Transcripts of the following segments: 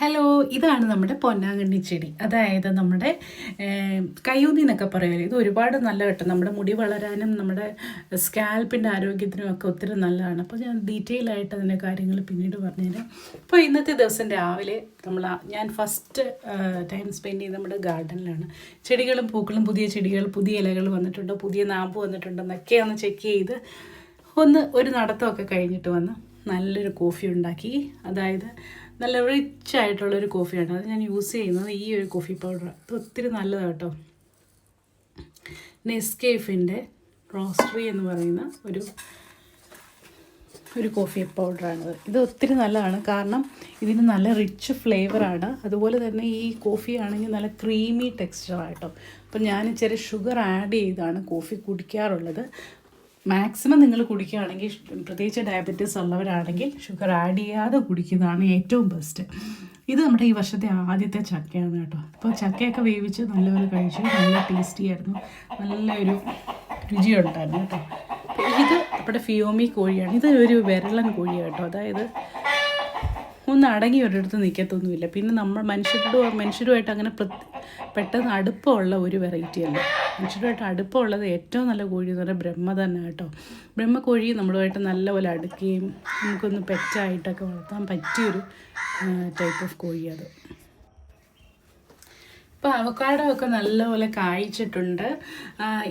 Hello ഇതാണ് നമ്മുടെ പൊന്നാങ്കണ്ണി ചെടി. അതായത് നമ്മുടെ കയ്യൂന്നി എന്നൊക്കെ പറയുമല്ലോ ഇത് ഒരുപാട് നല്ല കേട്ടോ. നമ്മുടെ മുടി വളരാനും നമ്മുടെ സ്കാൽപ്പിന്റെ ആരോഗ്യത്തിനും ഒക്കെ ഒത്തിരി നല്ലതാണ്. അപ്പോൾ ഞാൻ ഡീറ്റെയിൽ ആയിട്ട് അതിന്റെ കാര്യങ്ങൾ പിന്നീട് പറഞ്ഞുതരാം. അപ്പോൾ ഇന്നത്തെ ദിവസം രാവിലെ നമ്മൾ ഞാൻ ഫസ്റ്റ് ടൈം സ്പെൻഡ് ചെയ്ത് നമ്മുടെ ഗാർഡനിലാണ് ചെടികളും പൂക്കളും പുതിയ ചെടികൾ പുതിയ ഇലകൾ വന്നിട്ടുണ്ടോ പുതിയ നാമ്പ് വന്നിട്ടുണ്ടോ എന്നൊക്കെ ഒന്ന് ചെക്ക് ചെയ്ത് ഒന്ന് ഒരു നടത്തമൊക്കെ കഴിഞ്ഞിട്ട് വന്ന് നല്ലൊരു കോഫി ഉണ്ടാക്കി. അതായത് നല്ല റിച്ച് ആയിട്ടുള്ളൊരു കോഫിയാണ് അത് ഞാൻ യൂസ് ചെയ്യുന്നത് ഈ ഒരു കോഫി പൗഡർ അത് ഒത്തിരി നല്ലതാണ് കേട്ടോ. നെസ്കേഫിന്റെ റോസ്റ്ററി എന്ന് പറയുന്ന ഒരു ഒരു കോഫി പൗഡറാണിത് ഇത്. ഒത്തിരി നല്ലതാണ്. കാരണം ഇതിന് നല്ല റിച്ച് ഫ്ലേവറാണ് അതുപോലെ തന്നെ ഈ കോഫി ആണെങ്കിൽ നല്ല ക്രീമി ടെക്സ്ചറായിട്ടോ അപ്പം ഞാൻ ഇച്ചിരി ഷുഗർ ആഡ് ചെയ്താണ് കോഫി കുടിക്കാറുള്ളത്. മാക്സിമം നിങ്ങൾ കുടിക്കുകയാണെങ്കിൽ പ്രത്യേകിച്ച് ഡയബറ്റീസ് ഉള്ളവരാണെങ്കിൽ ഷുഗർ ആഡ് ചെയ്യാതെ കുടിക്കുന്നതാണ് ഏറ്റവും ബെസ്റ്റ് ഇത് നമ്മുടെ ഈ വർഷത്തെ ആദ്യത്തെ ചക്കയാണ് കേട്ടോ. അപ്പോൾ ചക്കയൊക്കെ വേവിച്ച് നല്ലപോലെ കഴിച്ചു. നല്ല ടേസ്റ്റി ആയിരുന്നു. നല്ലൊരു രുചിയുണ്ടായിരുന്നു കേട്ടോ. ഇത് നമ്മുടെ ഫിയോമി കോഴിയാണ്. ഇത് ഒരു വിരളൻ കോഴിയാണ് കേട്ടോ. അതായത് ഒന്ന് അടങ്ങി ഒരിടത്ത് നിൽക്കത്തൊന്നുമില്ല പിന്നെ നമ്മൾ മനുഷ്യരോട് മനുഷ്യരുമായിട്ട് അങ്ങനെ പെട്ടെന്ന് അടുപ്പമുള്ള ഒരു വെറൈറ്റി അല്ല. മനുഷ്യരുമായിട്ട് അടുപ്പമുള്ളത് ഏറ്റവും നല്ല കോഴി എന്ന് പറഞ്ഞാൽ ബ്രഹ്മ തന്നെ കേട്ടോ. ബ്രഹ്മ കോഴി നമ്മളുമായിട്ട് നല്ലപോലെ അടുക്കുകയും നമുക്കൊന്ന് പെറ്റായിട്ടൊക്കെ വളർത്താൻ പറ്റിയൊരു ടൈപ്പ് ഓഫ് കോഴി അത്. ഇപ്പോൾ അവക്കാടോ ഒക്കെ നല്ലപോലെ കായ്ച്ചിട്ടുണ്ട്.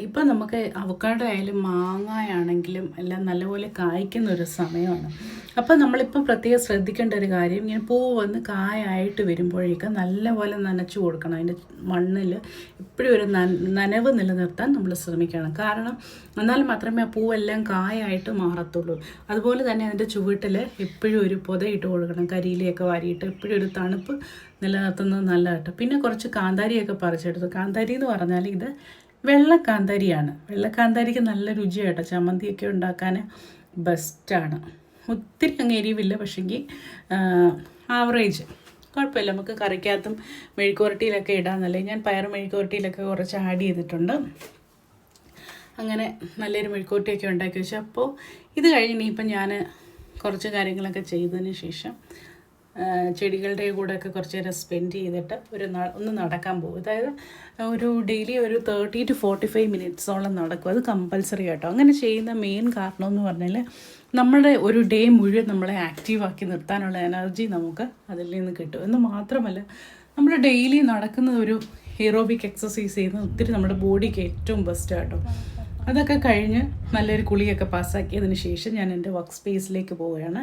ഇപ്പം നമുക്ക് അവക്കാടോ ആയാലും മാങ്ങായാണെങ്കിലും എല്ലാം നല്ലപോലെ കായ്ക്കുന്ന ഒരു സമയമാണ്. അപ്പോൾ നമ്മളിപ്പം പ്രത്യേകം ശ്രദ്ധിക്കേണ്ട ഒരു കാര്യം ഇങ്ങനെ പൂ വന്ന് കായായിട്ട് വരുമ്പോഴേക്ക് നല്ലപോലെ നനച്ചു കൊടുക്കണം. അതിന്റെ മണ്ണിൽ എപ്പോഴും ഒരു നനവ് നിലനിർത്താൻ നമ്മൾ ശ്രമിക്കണം. കാരണം എന്നാൽ മാത്രമേ ആ പൂവെല്ലാം കായായിട്ട് മാറത്തുള്ളൂ. അതുപോലെ തന്നെ അതിന്റെ ചുവട്ടിൽ എപ്പോഴും ഒരു പുതയിട്ട് കൊടുക്കണം. കരിയിലയൊക്കെ വാരിയിട്ട് എപ്പോഴും ഒരു തണുപ്പ് നിലനിർത്തുന്നത് നല്ല കേട്ടോ പിന്നെ കുറച്ച് കാന്താരിയൊക്കെ പറിച്ചെടുത്തു. കാന്താരി എന്ന് പറഞ്ഞാൽ ഇത് വെള്ള കാന്താരിയാണ്. വെള്ള കാന്താരിക്ക് നല്ല രുചിയാട്ടോ. ചമ്മന്തിയൊക്കെ ഉണ്ടാക്കാൻ ബെസ്റ്റാണ് ഒത്തിരി അങ്ങ് എരിവില്ല പക്ഷെങ്കിൽ ആവറേജ് കുഴപ്പമില്ല. നമുക്ക് കറിക്കകത്തും മെഴുക്കുവരട്ടിയിലൊക്കെ ഇടാമെന്നല്ലേ ഞാൻ പയർ മെഴുക്കുവരട്ടിയിലൊക്കെ കുറച്ച് ആഡ് ചെയ്തിട്ടുണ്ട്. അങ്ങനെ നല്ലൊരു മെഴുക്കുവരട്ടിയൊക്കെ ഉണ്ടാക്കി വെച്ചു. അപ്പോൾ ഇത് കഴിഞ്ഞ് ഇനിയിപ്പം ഞാൻ കുറച്ച് കാര്യങ്ങളൊക്കെ ചെയ്തതിന് ശേഷം ചെടികളുടെ കൂടെ ഒക്കെ കുറച്ച് നേരം സ്പെൻഡ് ചെയ്തിട്ട് ഒരു ഒന്ന് നടക്കാൻ പോകും. അതായത് ഒരു ഡെയിലി ഒരു തേർട്ടി ടു ഫോർട്ടി ഫൈവ് മിനിറ്റ്സോളം നടക്കും. അത് കമ്പൽസറി ആട്ടോ. അങ്ങനെ ചെയ്യുന്ന മെയിൻ കാരണം എന്ന് പറഞ്ഞാൽ നമ്മുടെ ഒരു ഡേ മുഴുവൻ നമ്മളെ ആക്റ്റീവാക്കി നിർത്താനുള്ള എനർജി നമുക്ക് അതിൽ നിന്ന് കിട്ടും. എന്ന് മാത്രമല്ല നമ്മൾ ഡെയിലി നടക്കുന്നത് ഒരു ഹീറോബിക് എക്സസൈസ് ചെയ്യുന്നത് ഒത്തിരി നമ്മുടെ ബോഡിക്ക് ഏറ്റവും ബെസ്റ്റ് ആട്ടോ. അതൊക്കെ കഴിഞ്ഞ് നല്ലൊരു കുളിയൊക്കെ പാസ്സാക്കിയതിന് ശേഷം ഞാൻ എന്റെ വർക്ക് സ്പേസിലേക്ക് പോവുകയാണ്.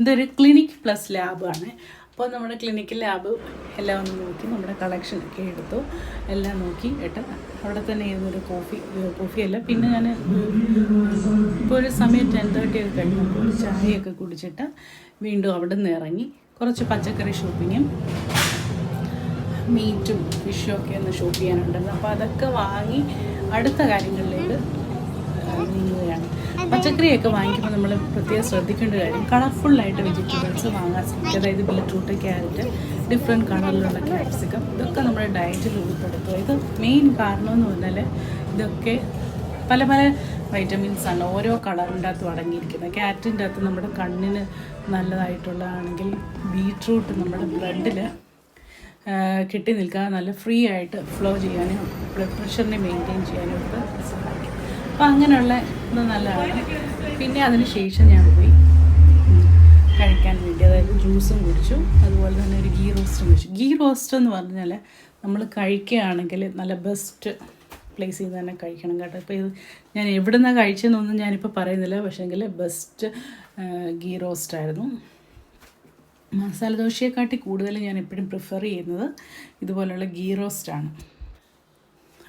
ഇതൊരു ക്ലിനിക് പ്ലസ് ലാബാണ് അപ്പോൾ നമ്മുടെ ക്ലിനിക്കിൽ ലാബ് എല്ലാം ഒന്ന് നോക്കി നമ്മുടെ കളക്ഷൻ ഒക്കെ എടുത്തു. എല്ലാം നോക്കി ഇട്ട് അവിടെ തന്നെ ഇരുന്നൊരു കോഫി കോഫിയല്ല പിന്നെ ഞാൻ ഇപ്പോൾ ഒരു സമയം ടെൻ തേർട്ടി ഒക്കെ കഴിഞ്ഞപ്പോൾ ചായയൊക്കെ കുടിച്ചിട്ട് വീണ്ടും അവിടെ നിന്ന് ഇറങ്ങി. കുറച്ച് പച്ചക്കറി ഷോപ്പിങ്ങും മീറ്റും ഫിഷും ഒക്കെ ഒന്ന് ഷോപ്പ് ചെയ്യാനുണ്ടായിരുന്നു. അപ്പോൾ അതൊക്കെ വാങ്ങി അടുത്ത കാര്യങ്ങളിലേക്ക് പച്ചക്കറിയൊക്കെ വാങ്ങിക്കുമ്പോൾ നമ്മൾ പ്രത്യേകം ശ്രദ്ധിക്കേണ്ട കാര്യം കളർഫുള്ളായിട്ട് വെജിറ്റബിൾസ് വാങ്ങാൻ ശ്രമിക്കുക. അതായത് ബീട്രൂട്ട് ക്യാരറ്റ് ഡിഫറെന്റ് കളറിലുള്ള ക്യാപ്സിക്കം ഇതൊക്കെ നമ്മുടെ ഡയറ്റിൽ ഉൾപ്പെടുത്തുക. ഇത് മെയിൻ കാരണം എന്ന് പറഞ്ഞാൽ ഇതൊക്കെ പല പല വൈറ്റമിൻസ് ആണ്. ഓരോ കളറിന്റെ അകത്തും അടങ്ങിയിരിക്കുന്നത്. ക്യാരറ്റിന്റെ അകത്ത് നമ്മുടെ കണ്ണിന് നല്ലതായിട്ടുള്ളതാണെങ്കിൽ ബീട്രൂട്ട് നമ്മുടെ ബ്ലഡിൽ കിട്ടി നിൽക്കാതെ നല്ല ഫ്രീ ആയിട്ട് ഫ്ലോ ചെയ്യാനും ബ്ലഡ് പ്രഷറിനെ മെയിന്റെയിൻ ചെയ്യാനും ഒക്കെ അപ്പോൾ അങ്ങനെയുള്ള ഇത് നല്ലതാണ്. പിന്നെ അതിന് ശേഷം ഞാൻ പോയി കഴിക്കാൻ വേണ്ടി അതായത് ജ്യൂസും കുടിച്ചു. അതുപോലെ തന്നെ ഒരു ഗീ റോസ്റ്റും കുടിച്ചു. ഗീ റോസ്റ്റ് എന്ന് പറഞ്ഞാൽ നമ്മൾ കഴിക്കുകയാണെങ്കിൽ നല്ല ബെസ്റ്റ് പ്ലേസ് ചെയ്ത് തന്നെ കഴിക്കണം കേട്ടോ. ഇപ്പോൾ ഇത് ഞാൻ എവിടെ നിന്നാണ് കഴിച്ചതെന്നൊന്നും ഞാനിപ്പോൾ പറയുന്നില്ല പക്ഷേങ്കിൽ ബെസ്റ്റ് ഗീ റോസ്റ്റായിരുന്നു മസാല ദോശയെക്കാട്ടി കൂടുതൽ ഞാൻ എപ്പോഴും പ്രിഫർ ചെയ്യുന്നത് ഇതുപോലുള്ള ഗീ റോസ്റ്റാണ്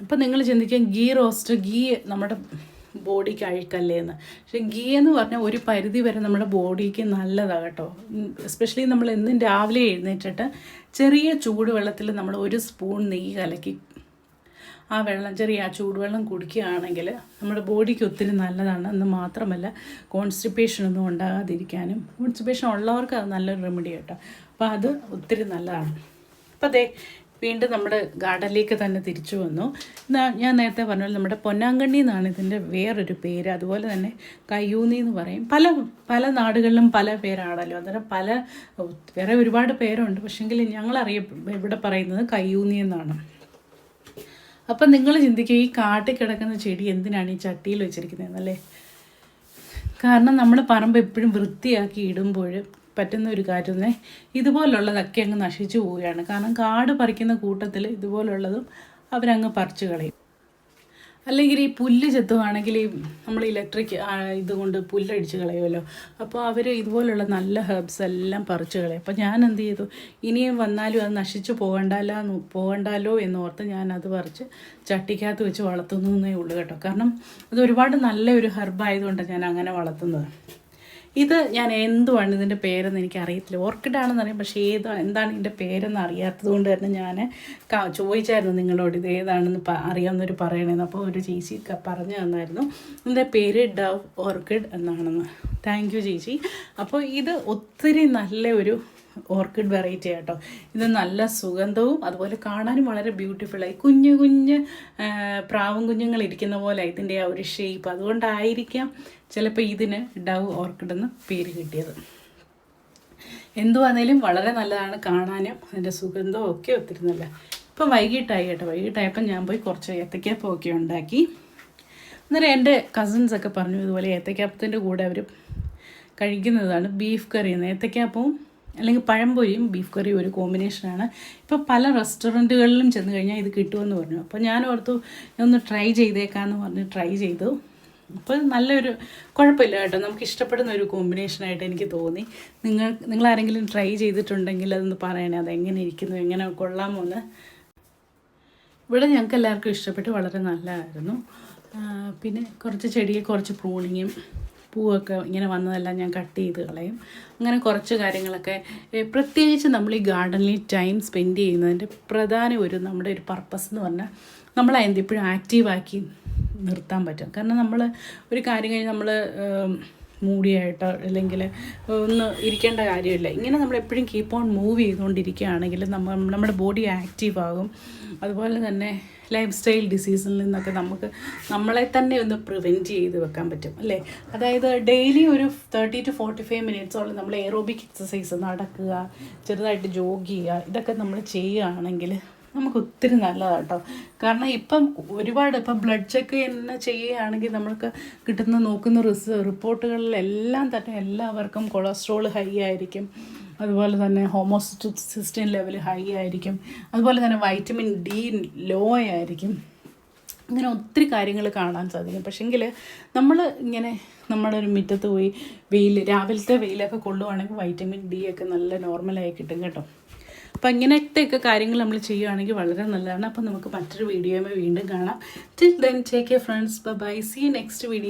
അപ്പം നിങ്ങൾ ചിന്തിക്കും ഗീ റോസ്റ്റ് ഗീ നമ്മുടെ ബോഡിക്ക് അഴുക്കല്ലേ എന്ന്. പക്ഷേ ഗീ എന്ന് പറഞ്ഞാൽ ഒരു പരിധി വരെ നമ്മുടെ ബോഡിക്ക് നല്ലതാണ് കേട്ടോ. എസ്പെഷ്യലി നമ്മൾ എന്നും രാവിലെ എഴുന്നേറ്റിട്ട് ചെറിയ ചൂടുവെള്ളത്തിൽ നമ്മൾ ഒരു സ്പൂൺ നെയ്യ് കലക്കി ആ വെള്ളം ചെറിയ ആ ചൂടുവെള്ളം കുടിക്കുകയാണെങ്കിൽ നമ്മുടെ ബോഡിക്ക് ഒത്തിരി നല്ലതാണ്. എന്ന് മാത്രമല്ല കോൺസ്റ്റിപ്പേഷൻ ഒന്നും ഉണ്ടാകാതിരിക്കാനും കോൺസ്റ്റിപ്പേഷൻ ഉള്ളവർക്ക് അത് നല്ലൊരു റെമഡി കേട്ടോ. അപ്പോൾ അത് ഒത്തിരി നല്ലതാണ്. അപ്പോൾ അതെ വീണ്ടും നമ്മുടെ ഗാർഡനിലേക്ക് തന്നെ തിരിച്ചു വന്നു. ഞാൻ നേരത്തെ പറഞ്ഞ പോലെ നമ്മുടെ പൊന്നാങ്കണ്ണി എന്നാണ് ഇതിന്റെ വേറൊരു പേര്. അതുപോലെ തന്നെ കയ്യൂന്നി എന്ന് പറയും. പല പല നാടുകളിലും പല പേരാണല്ലോ. അന്നേരം പല വേറെ ഒരുപാട് പേരുണ്ട്. പക്ഷെങ്കിൽ ഞങ്ങൾ അറിയ ഇവിടെ പറയുന്നത് കയ്യൂന്നി എന്നാണ്. അപ്പം നിങ്ങൾ ചിന്തിക്കുക ഈ കാട്ടിൽ കിടക്കുന്ന ചെടി എന്തിനാണ് ഈ ചട്ടിയിൽ വെച്ചിരിക്കുന്നത് വെച്ചിരിക്കുന്നതെന്നല്ലേ കാരണം നമ്മൾ പറമ്പ് എപ്പോഴും വൃത്തിയാക്കി ഇടുമ്പോൾ പറ്റുന്ന ഒരു കാര്യം തന്നെ ഇതുപോലുള്ളതൊക്കെ അങ്ങ് നശിച്ചു പോവുകയാണ്. കാരണം കാട് പറിക്കുന്ന കൂട്ടത്തിൽ ഇതുപോലുള്ളതും അവരങ്ങ് പറിച്ചു കളയും. അല്ലെങ്കിൽ ഈ പുല്ല് ചെത്തുവാണെങ്കിൽ ഈ നമ്മൾ ഇലക്ട്രിക് ഇതുകൊണ്ട് പുല്ലടിച്ച് കളയുമല്ലോ. അപ്പോൾ അവർ ഇതുപോലുള്ള നല്ല ഹെർബ്സ് എല്ലാം പറിച്ച് കളയും. അപ്പോൾ ഞാൻ എന്ത് ചെയ്തു? ഇനിയും വന്നാലും അത് നശിച്ചു പോകണ്ടല്ലോ ഓർത്ത് എന്നോർത്ത് ഞാൻ അത് പറിച്ച് ചട്ടിക്കകത്ത് വെച്ച് വളർത്തുന്നേ ഉള്ളൂ കേട്ടോ. കാരണം അത് ഒരുപാട് നല്ലൊരു ഹെർബായതുകൊണ്ടാണ് ഞാൻ അങ്ങനെ വളർത്തുന്നത്. ഇത് ഞാൻ എന്തുവാണ് ഇതിന്റെ പേരെന്ന് എനിക്ക് അറിയത്തില്ല ഓർക്കിഡാണെന്ന് അറിയാം പക്ഷേ ഏത് എന്താണ് ഇതിന്റെ പേരെന്ന് അറിയാത്തത് കൊണ്ട് തന്നെ ഞാൻ ചോദിച്ചായിരുന്നു നിങ്ങളോട് ഇത് ഏതാണെന്ന് പ- അറിയാവുന്നവർ പറയണമെന്ന് അപ്പോൾ ഒരു ചേച്ചി പറഞ്ഞു തന്നായിരുന്നു. ഇതിന്റെ പേര് ഡവ് ഓർക്കിഡ് എന്നാണെന്ന്. താങ്ക് യു ചേച്ചി. അപ്പോൾ ഇത് ഒത്തിരി നല്ല ഒരു ഓർക്കിഡ് വെറൈറ്റി ആട്ടോ. ഇത് നല്ല സുഗന്ധവും അതുപോലെ കാണാനും വളരെ ബ്യൂട്ടിഫുള്ളായി കുഞ്ഞു കുഞ്ഞ് പ്രാവും കുഞ്ഞുങ്ങൾ ഇരിക്കുന്ന പോലെ ഇതിന്റെ ആ ഒരു ഷേപ്പ് അതുകൊണ്ടായിരിക്കാം ചിലപ്പോൾ ഇതിന് ഡവ് ഓർക്കിഡ് എന്ന് പേര് കിട്ടിയത്. എന്തുവാണേലും വളരെ നല്ലതാണ് കാണാനും അതിന്റെ സുഗന്ധവും ഒക്കെ ഒത്തിരി നല്ല. ഇപ്പം വൈകിട്ടായി കേട്ടോ. വൈകിട്ടായപ്പോൾ ഞാൻ പോയി കുറച്ച് ഏത്തക്കാപ്പമൊക്കെ ഉണ്ടാക്കി. അന്നേരം എന്റെ കസിൻസ് ഒക്കെ പറഞ്ഞു ഇതുപോലെ ഏത്തക്കാപ്പത്തിന്റെ കൂടെ അവർ കഴിക്കുന്നതാണ് ബീഫ് കറി ഏത്തക്കാപ്പവും അല്ലെങ്കിൽ പഴംപൊരിയും ബീഫ് കറിയും ഒരു കോമ്പിനേഷനാണ് ഇപ്പോൾ പല റെസ്റ്റോറന്റുകളിലും ചെന്ന് കഴിഞ്ഞാൽ ഇത് കിട്ടുമെന്ന് പറഞ്ഞു. അപ്പോൾ ഞാൻ ഓർത്തു ഒന്ന് ട്രൈ ചെയ്തേക്കാമെന്ന് പറഞ്ഞ് ട്രൈ ചെയ്തു. അപ്പോൾ നല്ലൊരു കുഴപ്പമില്ല കേട്ടോ. നമുക്ക് ഇഷ്ടപ്പെടുന്ന ഒരു കോമ്പിനേഷനായിട്ട് എനിക്ക് തോന്നി. നിങ്ങൾ നിങ്ങൾ ആരെങ്കിലും ട്രൈ ചെയ്തിട്ടുണ്ടെങ്കിൽ അതൊന്ന് പറയണേ. അതെങ്ങനെ ഇരിക്കുന്നു? എങ്ങനെ കൊള്ളാമോ എന്ന് ഇവിടെ ഞങ്ങൾക്ക് എല്ലാവർക്കും ഇഷ്ടപ്പെട്ട് വളരെ നല്ലതായിരുന്നു. പിന്നെ കുറച്ച് ചെടിയെ കുറച്ച് പ്രൂണിങ്ങും പൂവൊക്കെ ഇങ്ങനെ വന്നതെല്ലാം ഞാൻ കട്ട് ചെയ്ത് കളയും. അങ്ങനെ കുറച്ച് കാര്യങ്ങളൊക്കെ പ്രത്യേകിച്ച് നമ്മൾ ഈ ഗാർഡനിൽ ടൈം സ്പെൻഡ് ചെയ്യുന്നതിന്റെ പ്രധാന ഒരു നമ്മുടെ ഒരു പർപ്പസ് എന്ന് പറഞ്ഞാൽ നമ്മളെ എന്തെപ്പോഴും ആക്റ്റീവാക്കി നിർത്താൻ പറ്റും. കാരണം നമ്മൾ ഒരു കാര്യം കഴിഞ്ഞ് നമ്മൾ മൂടിയായിട്ടോ അല്ലെങ്കിൽ ഒന്ന് ഇരിക്കേണ്ട കാര്യമില്ല. ഇങ്ങനെ നമ്മൾ എപ്പോഴും കീപ്പ് ഓൺ മൂവ് ചെയ്തുകൊണ്ടിരിക്കുകയാണെങ്കിൽ നമ്മൾ നമ്മുടെ ബോഡി ആക്റ്റീവ് ആകും. അതുപോലെ തന്നെ ലൈഫ് സ്റ്റൈൽ ഡിസീസിൽ നിന്നൊക്കെ നമുക്ക് നമ്മളെ തന്നെ ഒന്ന് പ്രിവെന്റ് ചെയ്ത് വെക്കാൻ പറ്റും അല്ലേ? അതായത് ഡെയിലി ഒരു തേർട്ടി ടു ഫോർട്ടി ഫൈവ് മിനിറ്റ്സോളം നമ്മൾ എയറോബിക് എക്സസൈസ് നടക്കുക ചെറുതായിട്ട് ജോഗ് ചെയ്യുക ഇതൊക്കെ നമ്മൾ ചെയ്യുകയാണെങ്കിൽ നമുക്ക് ഒത്തിരി നല്ലതാണ് കേട്ടോ കാരണം ഇപ്പം ഒരുപാട് ഇപ്പം ബ്ലഡ് ചെക്ക് തന്നെ ചെയ്യുകയാണെങ്കിൽ നമ്മൾക്ക് കിട്ടുന്ന നോക്കുന്ന റിസ് റിപ്പോർട്ടുകളിലെല്ലാം തന്നെ എല്ലാവർക്കും കൊളസ്ട്രോൾ ഹൈ ആയിരിക്കും. അതുപോലെ തന്നെ ഹോമോസിസ്റ്റിൻ ലെവൽ ഹൈ ആയിരിക്കും. അതുപോലെ തന്നെ വൈറ്റമിൻ ഡി ലോ ആയിരിക്കും. ഇങ്ങനെ ഒത്തിരി കാര്യങ്ങൾ കാണാൻ സാധിക്കും. പക്ഷേങ്കിൽ നമ്മൾ ഇങ്ങനെ നമ്മുടെ ഒരു മുറ്റത്ത് പോയി വെയിൽ രാവിലത്തെ വെയിലൊക്കെ കൊള്ളുവാണെങ്കിൽ വൈറ്റമിൻ ഡി ഒക്കെ നല്ല നോർമലായി കിട്ടും കേട്ടോ. അപ്പം ഇങ്ങനത്തെയൊക്കെ കാര്യങ്ങൾ നമ്മൾ ചെയ്യുകയാണെങ്കിൽ വളരെ നല്ലതാണ്. അപ്പം നമുക്ക് മറ്റൊരു വീഡിയോയുമായി വീണ്ടും കാണാം. Till then take a friends bye see next video